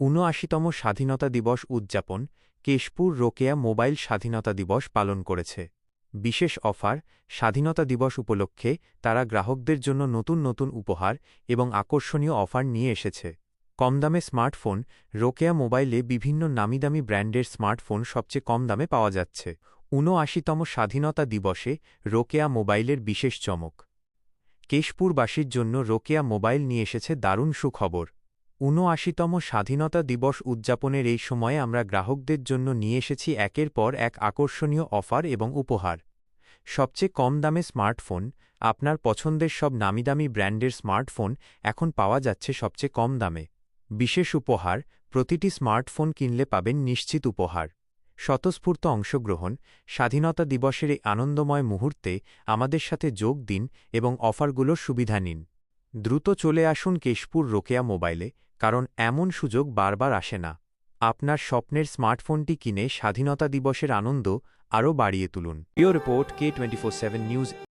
ঊনআশিতম স্বাধীনতা দিবস উদযাপন কেশপুর রোকেয়া মোবাইল স্বাধীনতা দিবস পালন করেছে। বিশেষ অফার, স্বাধীনতা দিবস উপলক্ষে তারা গ্রাহকদের জন্য নতুন নতুন উপহার এবং আকর্ষণীয় অফার নিয়ে এসেছে। কম দামে স্মার্টফোন, রোকেয়া মোবাইলে বিভিন্ন নামিদামি ব্র্যান্ডের স্মার্টফোন সবচেয়ে কম দামে পাওয়া যাচ্ছে। ঊনআশিতম স্বাধীনতা দিবসে রোকেয়া মোবাইলের বিশেষ চমক। কেশপুরবাসীর জন্য রোকেয়া মোবাইল নিয়ে এসেছে দারুণ সুখবর। ঊনআশিতম স্বাধীনতা দিবস উদযাপনের এই সময়ে আমরা গ্রাহকদের জন্য নিয়ে এসেছি একের পর এক আকর্ষণীয় অফার এবং উপহার। সবচেয়ে কম দামে স্মার্টফোন, আপনার পছন্দের সব নামিদামি ব্র্যান্ডের স্মার্টফোন এখন পাওয়া যাচ্ছে সবচেয়ে কম দামে। বিশেষ উপহার, প্রতিটি স্মার্টফোন কিনলে পাবেন নিশ্চিত উপহার। স্বতঃস্ফূর্ত অংশগ্রহণ, স্বাধীনতা দিবসের এই আনন্দময় মুহূর্তে আমাদের সাথে যোগ দিন এবং অফারগুলোর সুবিধা নিন। দ্রুত চলে আসুন কেশপুর রোকেয়া মোবাইলে কারণ এমন সুযোগ বারবার আসে না। আপনার স্বপ্নের স্মার্টফোনটি কিনে স্বাধীনতা দিবসের আনন্দ আরও বাড়িয়ে তুলুন। Bureau Report K24/7 News